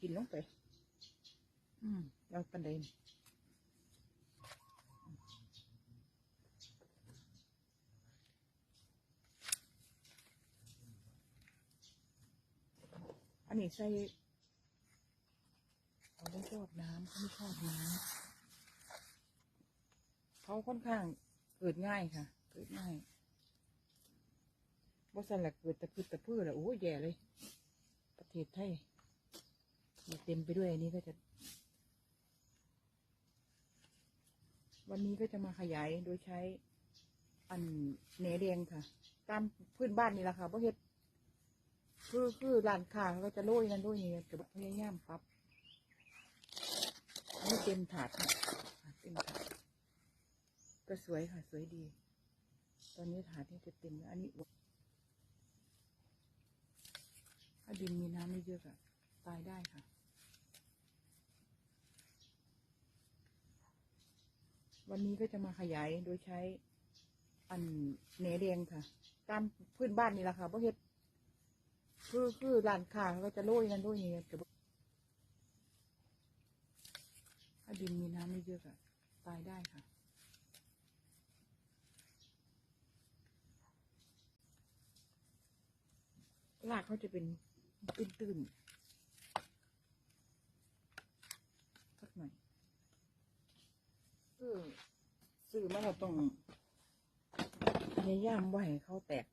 กินลงไป อืมเราปันเดนอันนี้ใส่เขาไม่ชอบน้ำเขาไม่ชอบน้ำเขาค่อนข้างเกิดง่ายค่ะ เกิดง่ายว่าสันละเกิดตะพืดตะพื้อละโอ้ยแย่เลย ประเทศไทยมี เต็มไปด้วยอันนี้ก็จะ วันนี้ก็จะมาขยายโดยใช้ อันแหนแดงค่ะ ตามพื้นบ้านนี่แหละค่ะเพราะเฮ็ดคือคือร้านค้าเขาก็จะโรยนั่นโรยนี่จะพยายามปรับอันนี้เต็มถาดค่ะเต็มถาดก็สวยค่ะ สวยดี ตอนนี้ถาดนี่จะเต็มแล้วอันนี้ถ้าดินมีน้ำไม่เยอะอะตายได้ค่ะ วันนี้ก็จะมาขยายโดยใช้ อันแหนแดงค่ะ ตามพื้นบ้านนี่แหละค่ะเพราะเฮ็ดคือคือร้านค้าเขาก็จะโรยนั่นโรยนี่จะถ้าดินมีน้ำไม่เยอะอะตายได้ค่ะรากเขาจะเป็นตื้นๆสักหน่อย คือซื้อมาเราต้องพยายามว่าให้เขาแตก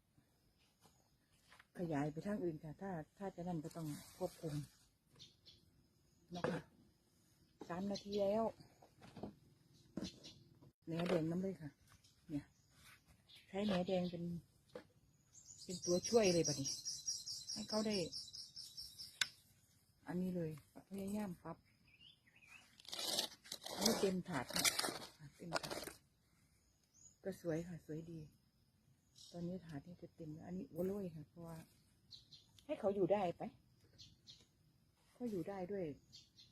ขยายไปทางอื่นค่ะ ถ้า ถ้าจะนั่นก็ต้องควบคุมนะคะสามนาทีแล้วแหนแดงน้ำเลยค่ะ เนี่ย ใช้แหนแดงเป็น เป็นตัวช่วยเลยบัดนี้ ให้เขาได้ อันนี้เลยพยายามปรับอันนี้เต็มถาด ค่ะเต็มถาดก็สวยค่ะสวยดี ตอนนี้ถาดนี่จะเต็มแล้วอันนี้วัวโรยค่ะเพราะว่าให้เขาอยู่ได้ไปเขาอยู่ได้ด้วย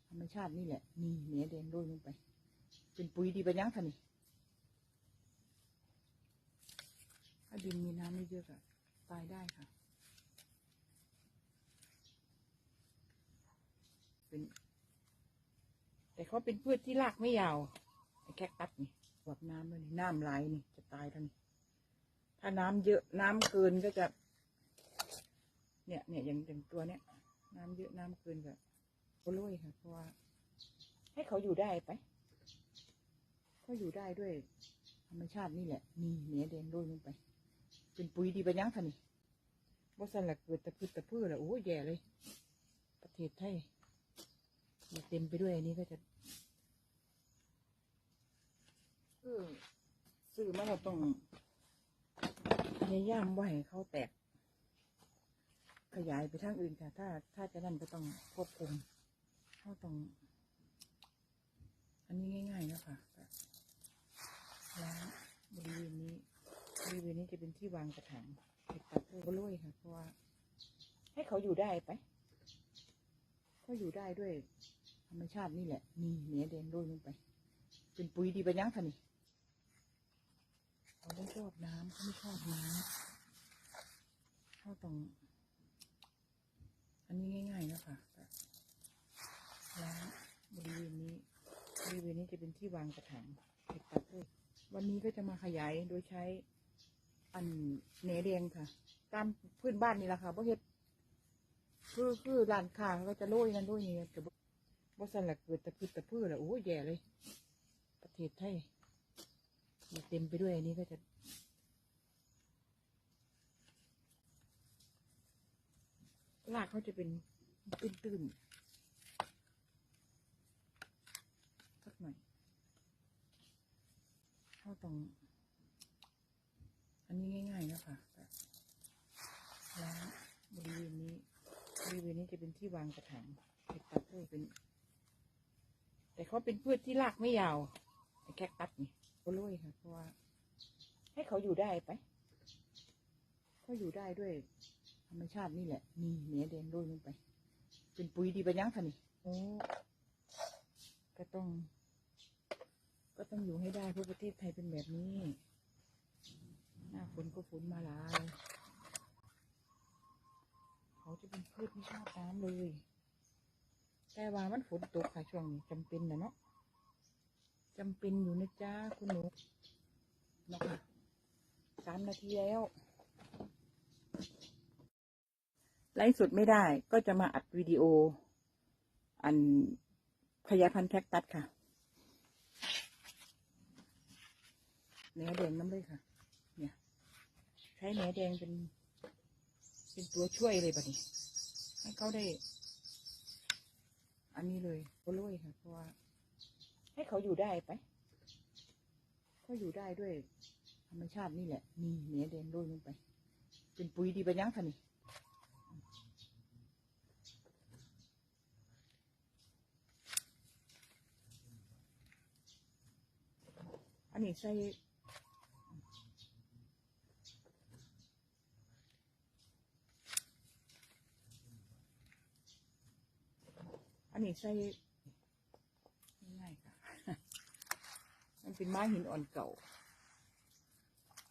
ธรรมชาตินี่แหละ นี่เนื้อแดงโรยลงไป เป็นปุ๋ยดีไปยังค่ะนี่ถ้าดินมีน้ำไม่เยอะอะตายได้ค่ะ เป็น แต่เขาเป็นพืชที่รากไม่ยาว แคคตัสนี่หวบน้ำเลยนี่น้ำไหลนี่จะตายทันถ้าน้ำเยอะน้ำเกินก็จะ เนี่ยเนี่ยอย่างอย่างตัวเนี้ยน้ำเยอะน้ำเกินก็โอโรยค่ะเพราะว่าให้เขาอยู่ได้ไปเขาอยู่ได้ด้วยธรรมชาตินี่แหละนี่เนื้อแดงโรยลงไป เป็นปุ๋ยดีไปยังค่ะนี่ว่าสันหละเกิดตะพืดตะพื้อละโอ้ยแย่เลย ประเทศไทยเต็มไปด้วยอันนี้ก็จะ เออซื้อมาเราต้องพยายามว่าให้เขาแตก ขยายไปทางอื่นค่ะ ถ้า ถ้าจะนั่นก็ต้องควบคุมเขาต้อง อันนี้ง่ายๆนะคะแล้างบริเวณนี้บริเวณนี้จะเป็นที่วางกระถางเห็ดตัดก็โรยค่ะ เพราะว่า ให้เขาอยู่ได้ไปเขาอยู่ได้ด้วยธรรมชาตินี่แหละ นี่เนื้อแดงโรยลงไป เป็นปุ๋ยดีไปยังค่ะนี่ เขาไม่ชอบน้ำเขาไม่ชอบน้ำเขาต้อง อันนี้ง่ายๆนะคะแบบล้างบริเวณนี้บริเวณนี้จะเป็นที่วางกระถางเห็ดตัดเลยวันนี้ก็จะมาขยายโดยใช้อันแหนแดงค่ะ ตามพื้นบ้านนี่แหละค่ะเพราะเฮ็ดคือคือร้านค้าเขาก็จะโรยนั่นโรยนี่แต่บ่บ่สันหละเกิดตะพืดตะพื้อละโอ้ยแย่เลย ประเทศไทย เต็มไปด้วยอันนี้ก็จะรากเขาจะเป็นตื้นๆสักหน่อยเขาต้องอันนี้ง่ายๆนะคะแล้างบริเวณนี้บริเวณนี้จะเป็นที่วางกระถางเห็ดตัดเป็น แต่เขาเป็นพืชที่รากไม่ยาวแคคตัสนี่ โอโรยค่ะ เพราะว่า ให้เขาอยู่ได้ไปเขาอยู่ได้ด้วย ธรรมชาตินี่แหละ นี่เนื้อแดงโรยลงไป เป็นปุ๋ยดีไปยังค่ะนี่โอ้ก็ต้อง ก็ต้องอยู่ให้ได้เพราะประเทศไทยเป็นแบบนี้ หน้าฝนก็ฝนมาหลายเขาจะเป็นพืชไม่ชอบน้ำเลย แต่ว่ามันฝนตกค่ะช่วงนี้จำเป็นนะเนาะ จำเป็นอยู่นะจ๊ะคุณหนูนะค่ะสามนาทีแล้วไลฟ์สดไม่ได้ก็จะมาอัดวิดีโอ อันขยายพันธุ์แคคตัสค่ะเนื้อแดงน้ำเลยค่ะ เนี่ย ใช้เนื้อแดงเป็น เป็นตัวช่วยเลยบัดนี้ ให้เขาได้ อันนี้เลยก็ลุยค่ะ เพราะว่า ให้เขาอยู่ได้ไปเขาอยู่ได้ด้วย ธรรมชาตินี่แหละ นี่เนื้อแดงโรยลงไป เป็นปุ๋ยดีไปยังค่ะนี่อันนี้ใส่อันนี้ใส่ง่ายๆค่ะ มัน เป็นไม้หินอ่อนเก่า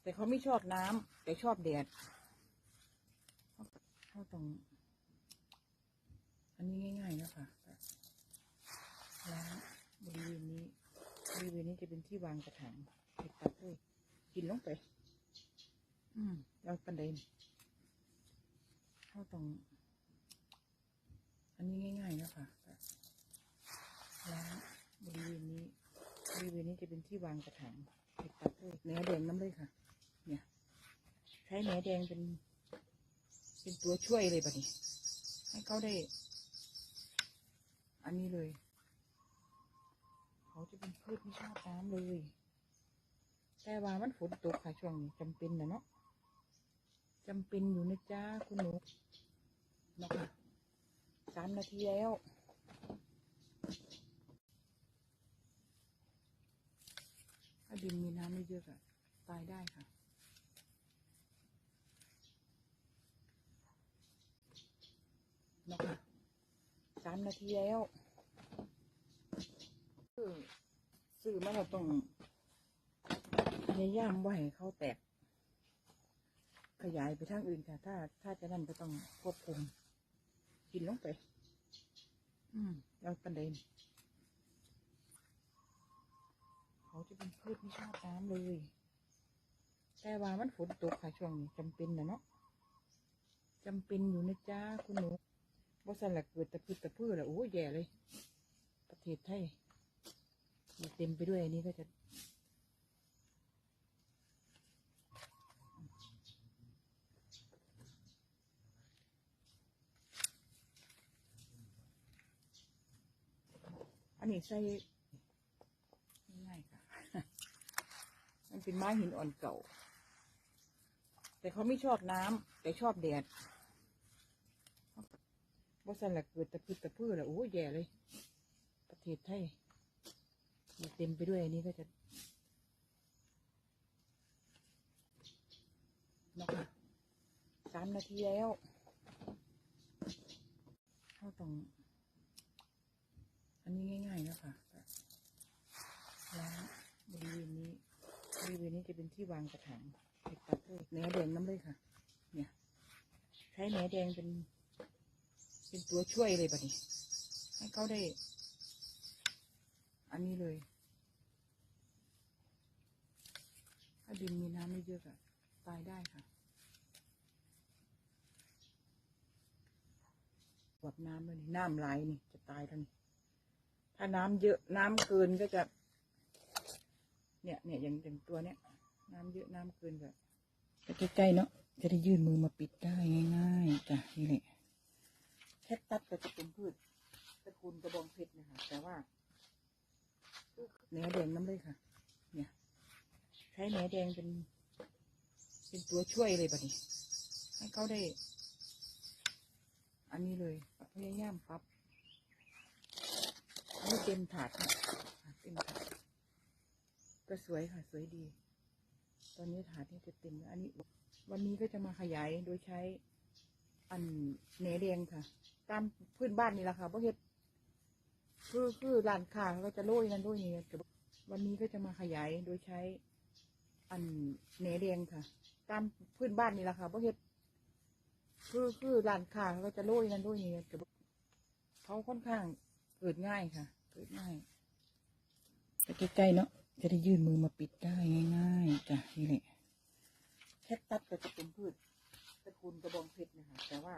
แต่เขาไม่ชอบน้ำแต่ชอบแดดเขาต้องอันนี้ง่ายๆนะคะล้างบริเวณนี้บริเวณนี้จะเป็นที่วางกระถางเห็ดตัดเลยกินลงไป อืมแล้วปันเดนเขาต้องอันนี้ง่ายๆนะคะล้างบริเวณนี้ ริเวณนี้จะเป็นที่วางกระถางเห็ดตัดเลยเนื้อแดงน้ำเลยค่ะ เนี่ย ใช้เนื้อแดงเป็น เป็นตัวช่วยเลยบัดนี้ ให้เขาได้ อันนี้เลย เขาจะเป็นพืชที่ชอบน้ำเลย แต่ว่ามันฝนตกค่ะช่วงนี้จำเป็นนะเนาะจำเป็นอยู่นะจ๊ะคุณหนูนะค่ะสามนาทีแล้ว ถ้า ดินมีน้ำไม่เยอะอะตายได้ค่ะนาะค่ะสามนาทีแล้วคือซื้อมาเราต้องพยายามว่าให้เขาแตก ขยายไปทางอื่นค่ะ ถ้า ถ้าจะนั่นก็ต้องควบคุม กินลงไป อืมแล้วปันเดน เขาจะเป็นพืชที่ชอบน้ำเลย แต่ว่ามันฝนตกค่ะช่วงนี้จำเป็นนะเนาะจำเป็นอยู่นะจ๊ะคุณหนูบ่สันละเกิดตะพืดตะพือละโอ้แย่เลย ประเทศไทยเต็มไปด้วยอันนี้ก็จะอันนี้ใส่ง่ายๆค่ะ มัน เป็นไม้หินอ่อนเก่า แต่เขาไม่ชอบน้ำแต่ชอบแดดบ่าสันละเกิดตะพืดตะพือละโอ้ยแย่เลย ประเทศไทยเต็มไปด้วยอันนี้ก็จะนะคะสามนาทีแล้วเขาต้อง อันนี้ง่าย ๆ นะคะล้างบริเวณนี้ บริเวณนี้ จะเป็นที่วางกระถางเห็ดตัดเลยเนื้อแดงน้ำเลยค่ะ เนี่ย ใช้เนื้อแดงเป็น เป็นตัวช่วยเลยบัดนี้ ให้เขาได้ อันนี้เลย ถ้าดินมีน้ำไม่เยอะอะตายได้ค่ะกวดน้ำเลยนี่น้ำไหลนี่จะตายทันถ้าน้ำเยอะน้ำเกินก็จะ เนี่ยเนี่ยอย่างอย่างตัวเนี้ย น้ำเยอะน้ำเกินแบบใกล้ๆเนาะจะได้ยื่นมือมาปิดได้ง่ายๆจ้ะนี่แหละแคคตัสก็จะเป็นพืชตระกูลกระบองเพชรนะคะแต่ว่าเนื้อแดงน้ำเลยค่ะ เนี่ย ใช้เนื้อแดงเป็น เป็นตัวช่วยเลยบัดนี้ให้เขาได้ อันนี้เลยพยายามปรับอันนี้เต็มถาดค่ะเต็มถาดก็สวยค่ะ สวยดี ตอนนี้ถาดนี่จะเต็มแล้วอันนี้ วันนี้ก็จะมาขยายโดยใช้ อันเนแดงค่ะ ตามพื้นบ้านนี่แหละค่ะเพราะเห็ดคือคือร้านค้าเขาก็จะโรยนั่นโรยนี่แต่วันนี้ก็จะมาขยายโดยใช้ อันเนแดงค่ะ ตามพื้นบ้านนี่แหละค่ะเพราะเห็ดคือคือร้านค้าเขาก็จะโรยนั่นโรยนี่แต่เขาค่อนข้างเกิดง่ายค่ะ เกิดง่ายใกล้ๆเนาะ จะได้ยื่นมือมาปิดได้ง่ายๆจ้ะนี่แหละแค่ตัสก็จะเป็นพืชตระกูลกระบองเพชรนะคะแต่ว่า